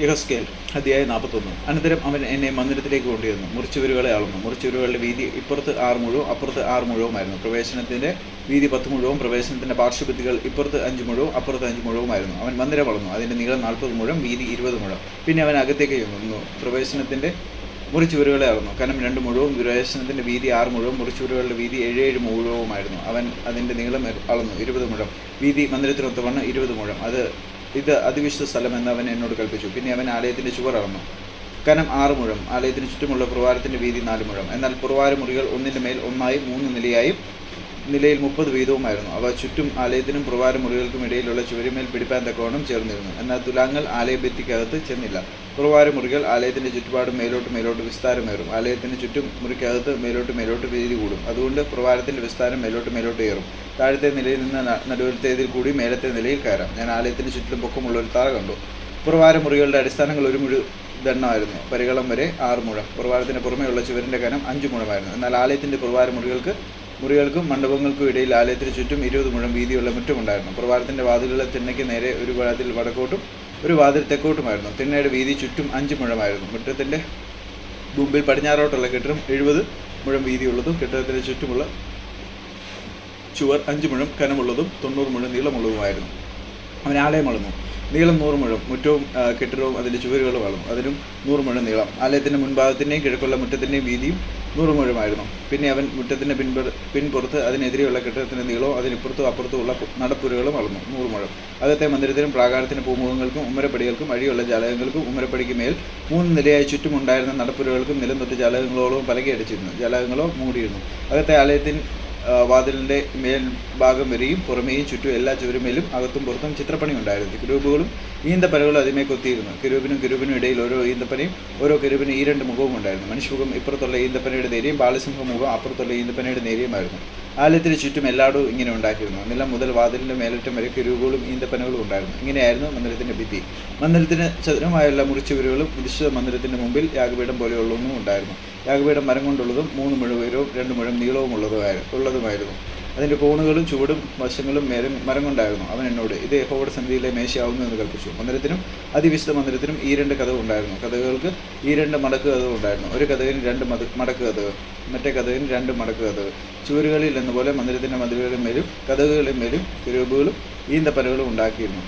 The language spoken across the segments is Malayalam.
യഹസ്കേൽ അധ്യായ നാൽപ്പത്തൊന്ന്. അനന്തരം അവൻ എന്നെ മന്ദിരത്തിലേക്ക് കൊണ്ടുവന്നു മുറിച്ചുവരുകളെ അളന്നു മുറിച്ചുവരുകളുടെ വീതി ഇപ്പുറത്ത് ആറ് മുഴുവൻ അപ്പുറത്ത് ആറ് മുഴവുമായിരുന്നു. പ്രവേശനത്തിന്റെ വീതി പത്ത് മുഴുവൻ പ്രവേശനത്തിന്റെ പാർശ്വഭിത്തികൾ ഇപ്പുറത്ത് അഞ്ച് മുഴുവൻ അപ്പുറത്ത് അഞ്ച് മുഴവുമായിരുന്നു. അവൻ മന്ദിരം അളന്നു അതിന്റെ നീളം നാൽപ്പത് മുഴുവൻ വീതി ഇരുപത് മുഴം. പിന്നെ അവൻ അകത്തേക്ക് ചെന്നു. പ്രവേശനത്തിന്റെ മുറിച്ചുവരുകളെ അളന്നു കനം രണ്ട് മുഴുവൻ പ്രവേശനത്തിന്റെ വീതി ആറ് മുഴുവൻ മുറിച്ചുവരുകളുടെ വീതി ഏഴ് ഏഴ് മുഴവുമായിരുന്നു. അവൻ അതിന്റെ നീളം അളന്നു ഇരുപത് മുഴം. വീതി മന്ദിരത്തിനൊത്തവണ്ണം ഇരുപത് മുഴം. അത് ഇത് അതിവിശുദ്ധ സ്ഥലമെന്ന് അവൻ എന്നോട് കൽപ്പിച്ചു. പിന്നെ അവൻ ആലയത്തിന്റെ ചുവർ അളന്നു. കനം ആറ് മുഴം. ആലയത്തിന് ചുറ്റുമുള്ള പുറവാരത്തിന്റെ വീതി നാല് മുഴം. എന്നാൽ പുറവാര മുറികൾ ഒന്നിന്റെ മേൽ ഒന്നായി മൂന്ന് നിലയായും നിലയിൽ മുപ്പത് വീതവുമായിരുന്നു. അവ ചുറ്റും ആലയത്തിനും പ്രവാര മുറികൾക്കും ഇടയിലുള്ള ചുവരുമേൽ പിടിപ്പാൻ തക്കവണ്ണം ചേർന്നിരുന്നു. എന്നാൽ തുലാങ്ങൾ ആലയഭിത്തിക്കകത്ത് ചെന്നില്ല. പ്രവാര മുറികൾ ആലയത്തിന്റെ ചുറ്റുപാടും മേലോട്ട് മേലോട്ട് വിസ്താരമേറും. ആലയത്തിന് ചുറ്റും മുറിക്കകത്ത് മേലോട്ട് മേലോട്ട് വീതി കൂടും. അതുകൊണ്ട് പ്രവാരത്തിന്റെ വിസ്താരം മേലോട്ട് മേലോട്ട് ഏറും. താഴത്തെ നിലയിൽ നിന്ന് നടുവിലത്തേതിൽ കൂടി മേലത്തെ നിലയിൽ കയറാം. ഞാൻ ആലയത്തിന് ചുറ്റിലും പൊക്കമുള്ള ഒരു താറ കണ്ടു. പുറവാര മുറികളുടെ അടിസ്ഥാനങ്ങൾ ഒരു മുഴു ദണ്ണമായിരുന്നു. പരികളം വരെ ആറ് മുഴം. പുറവാരത്തിന് പുറമേയുള്ള ചുവരിന്റെ കനം അഞ്ച് മുഴമായിരുന്നു. എന്നാൽ ആലയത്തിന്റെ പുറവാര മുറികൾക്ക് മുറികൾക്കും മണ്ഡപങ്ങൾക്കും ഇടയിൽ ആലയത്തിന് ചുറ്റും ഇരുപത് മുഴം വീതിയുള്ള മുറ്റമുണ്ടായിരുന്നു. പ്രവാരത്തിന്റെ വാതിലുകളെ തിണ്ണയ്ക്ക് നേരെ ഒരു വാതിൽ വടക്കോട്ടും ഒരു വാതിൽ തെക്കോട്ടുമായിരുന്നു. തിണ്ണയുടെ വീതി ചുറ്റും അഞ്ച് മുഴമായിരുന്നു. മുറ്റത്തിന്റെ മുമ്പിൽ പടിഞ്ഞാറോട്ടുള്ള കെട്ടിടം എഴുപത് മുഴം വീതിയുള്ളതും കെട്ടിടത്തിന് ചുറ്റുമുള്ള ചുവർ അഞ്ച് മുഴം കനമുള്ളതും തൊണ്ണൂറ് മുഴം നീളമുള്ളതുമായിരുന്നു. അവൻ ആലയം അളന്നു നീളം നൂറ് മുഴം. മുറ്റവും കെട്ടിടവും അതിന്റെ ചുവരുകളും അളന്നു അതിനും നൂറ് മുഴം നീളം. ആലയത്തിന്റെ മുൻഭാഗത്തിന്റെയും കിഴക്കുള്ള മുറ്റത്തിന്റെയും വീതിയും നൂറ് മുഴമായിരുന്നു പിന്നെ അവൻ മുറ്റത്തിന്റെ പിൻപുറ പിൻപുറത്ത് അതിനെതിരെയുള്ള കെട്ടിടത്തിന്റെ നീളവും അതിനിപ്പുറത്തും അപ്പുറത്തുമുള്ള നടപ്പുരകളും അളന്നു നൂറ് മുഴം അകത്തെ മന്ദിരത്തിനും പ്രാകാരത്തിന് പൂമുഖങ്ങൾക്കും ഉമ്മരപ്പടികൾക്കും അഴിയുള്ള ജാലകങ്ങൾക്കും ഉമ്മരപ്പടിക്ക് മേൽ മൂന്ന് നിലയായി ചുറ്റുമുണ്ടായിരുന്ന നടപ്പുരകൾക്കും നിലം തൊട്ട് ജാലകങ്ങളോളം പലകയടിച്ചിരുന്നു. ജാലകങ്ങളോ മൂടിയിരുന്നു. അകത്തെ ആലയത്തിൻ വാതിലിന്റെ മേൽഭാഗം വരെയും പുറമേയും ചുറ്റും എല്ലാ ചുവരുമേലും അകത്തും പുറത്തും ചിത്രപ്പണി ഉണ്ടായിരുന്നു. കിരൂബുകളും ഈന്തപ്പനകളും അതിമേ കൊത്തിയിരുന്നു. കിരൂപിനും കിരൂപിനും ഇടയിൽ ഓരോ ഈന്തപ്പനയും ഓരോ കിരൂപിനും ഈ രണ്ട് മുഖവും ഉണ്ടായിരുന്നു. മനുഷ്യമുഖം ഇപ്പുറത്തുള്ള ഈന്തപ്പനയുടെ നേരെയും ബാലസിംഹ മുഖം അപ്പുറത്തുള്ള ഈന്തപ്പനയുടെ നേരെയുമായിരുന്നു. ആലയത്തിന് ചുറ്റും എല്ലായിടവും ഇങ്ങനെ ഉണ്ടാക്കിയിരുന്നു. നിലം മുതൽ വാതിലിന്റെ മേലറ്റം വരെ കിരുവുകളും ഈന്തപ്പനകളും ഉണ്ടായിരുന്നു. ഇങ്ങനെയായിരുന്നു മന്ദിരത്തിന്റെ ഭിത്തി. മന്ദിരത്തിന് ചതുരമായുള്ള മുറിച്ചുവരുകളും വിശുദ്ധ മന്ദിരത്തിന്റെ മുമ്പിൽ യാഗപീഠം പോലെയുള്ളതും ഉണ്ടായിരുന്നു. യാഗപീഠം മരം കൊണ്ടുള്ളതും മൂന്ന് മുഴുവരവും രണ്ട് മുഴം നീളവും ഉള്ളതുമായിരുന്നു ഉള്ളതുമായിരുന്നു. അതിന്റെ കോണുകളും ചുവടും വശങ്ങളും മേരം മരം കൊണ്ടായിരുന്നു അവൻ എന്നോട് ഇത് യഹോവയുടെ സന്നിധിയിലെ മേശയാവുന്നു എന്ന് കൽപ്പിച്ചു. മന്ദിരത്തിനും അതിവിശുദ്ധ മന്ദിരത്തിനും ഈ രണ്ട് കഥ ഉണ്ടായിരുന്നു. കഥകൾക്ക് ഈ രണ്ട് മടക്ക് കഥ ഉണ്ടായിരുന്നു. ഒരു കഥകിന് രണ്ട് മത മടക്ക് കഥകൾ മറ്റേ കഥകിന് രണ്ട് മടക്ക് കഥകൾ ചുവരുകളിൽ എന്നപോലെ മന്ദിരത്തിന്റെ മതിലുകളിൽ മേലും കഥകുകളിൽ മേലും തിരുവുകളും ഈന്തപ്പനകളും ഉണ്ടാക്കിയിരുന്നു.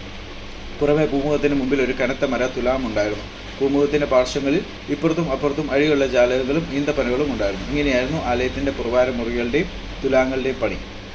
പുറമെ പൂമുഖത്തിന് മുമ്പിൽ ഒരു കനത്ത മര തുലാം ഉണ്ടായിരുന്നു. പൂമുഖത്തിന്റെ പാർശ്വങ്ങളിൽ ഇപ്പുറത്തും അപ്പുറത്തും അഴിയുള്ള ജാലകങ്ങളും ഈന്തപ്പനകളും ഉണ്ടായിരുന്നു. ഇങ്ങനെയായിരുന്നു ആലയത്തിന്റെ പുറവാര മുറികളുടെയും തുലാങ്ങളുടെയും പണി.